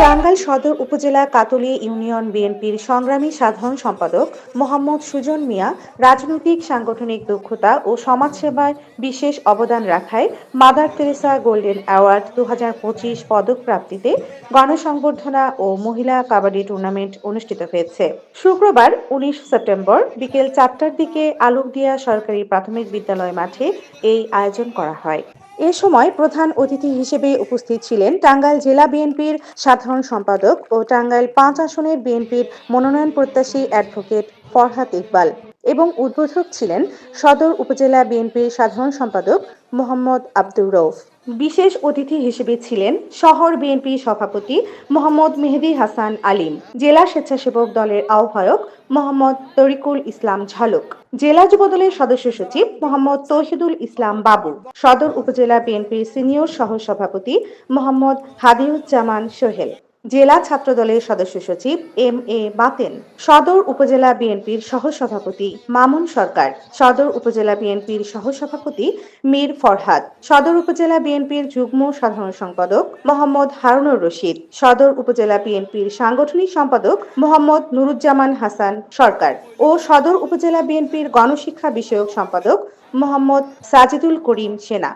টাঙ্গাইল সদর উপজেলা কাতলি ইউনিয়ন বিএনপির সংগ্রামী সাধারণ সম্পাদক মোহাম্মদ সুজন মিয়া রাজনৈতিক, সাংগঠনিক দক্ষতা ও সমাজসেবায় বিশেষ অবদান রাখায় মাদার তেরেসা গোল্ডেন অ্যাওয়ার্ড দু হাজার পঁচিশ পদক প্রাপ্তিতে গণসংবর্ধনা ও মহিলা কাবাডি টুর্নামেন্ট অনুষ্ঠিত হয়েছে। শুক্রবার, উনিশ সেপ্টেম্বর বিকেল চারটার দিকে আলোকদিয়া সরকারি প্রাথমিক বিদ্যালয় মাঠে এই আয়োজন করা হয়। এ সময় প্রধান অতিথি হিসেবে উপস্থিত ছিলেন টাঙ্গাইল জেলা বিএনপির সাধারণ সম্পাদক ও টাঙ্গাইল পাঁচ আসনের বিএনপির মনোনয়ন প্রত্যাশী অ্যাডভোকেট ফরহাদ ইকবাল এবং উদ্বোধক ছিলেন সদর উপজেলা বিএনপির সাধারণ সম্পাদক মোহাম্মদ আব্দুর রৌফ বিশেষ অতিথি হিসেবে ছিলেন শহর বিএনপি সভাপতি মোহাম্মদ মেহেদি হাসান আলিম, জেলা স্বেচ্ছাসেবক দলের আহ্বায়ক মোহাম্মদ তরিকুল ইসলাম ঝালক, জেলা যুবদলের সদস্য সচিব মোহাম্মদ তৌহিদুল ইসলাম বাবু, সদর উপজেলা বিএনপির সিনিয়র সহ সভাপতি মোহাম্মদ হাদিউজ্জামান সোহেল। জেলা ছাত্রদলের সদস্য সচিব এম এ বাতেন, সদর উপজেলা বিএনপির সহসভাপতি মামুন সরকার, সদর উপজেলা বিএনপির সহসভাপতি মীর ফরহাদ, সদর উপজেলা বিএনপির যুগ্ম সাধারণ সম্পাদক মোহাম্মদ হারুনুর রশিদ, সদর উপজেলা বিএনপির সাংগঠনিক সম্পাদক মোহাম্মদ নুরুজ্জামান হাসান সরকার ও সদর উপজেলা বিএনপির গণশিক্ষা বিষয়ক সম্পাদক মোহাম্মদ সাজিদুল করিম সেনা।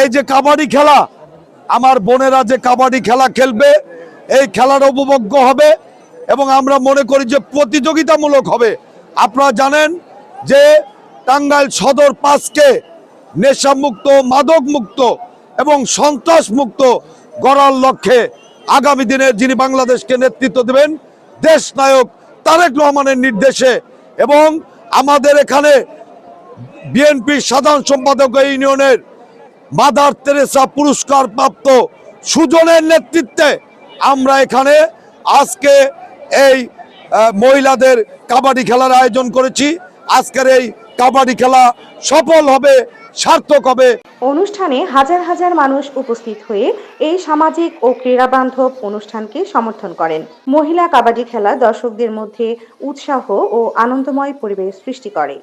এই যে কাবাডি খেলা আমার বোনেরা যে কাবাডি খেলা খেলবে, এই খেলার উপভোগ্য হবে এবং আমরা মনে করি যে প্রতিযোগিতামূলক হবে। আপনারা জানেন যে টাঙ্গাইল সদর পাঁচকে নেশামুক্ত মাদক মুক্ত এবং সন্ত্রাস মুক্ত গড়ার লক্ষ্যে আগামী দিনে যিনি বাংলাদেশকে নেতৃত্ব দেবেন, দেশ নায়ক তারেক রহমানের নির্দেশে এবং আমাদের এখানে বিএনপির সাধারণ সম্পাদক ইউনিয়নের মাদার তেরেসা পুরস্কার প্রাপ্ত সুজনের নেতৃত্বে আমরা এখানে আজকে এই মহিলাদের কাবাডি খেলার আয়োজন করেছি। আজকের এই কাবাডি খেলা সফল হবে, সার্থক হবে। অনুষ্ঠানে হাজার হাজার মানুষ উপস্থিত হয়ে এই সামাজিক ও ক্রীড়া বান্ধব অনুষ্ঠানকে সমর্থন করেন। মহিলা কাবাডি খেলা দর্শকদের মধ্যে উৎসাহ ও আনন্দময় পরিবেশ সৃষ্টি করে।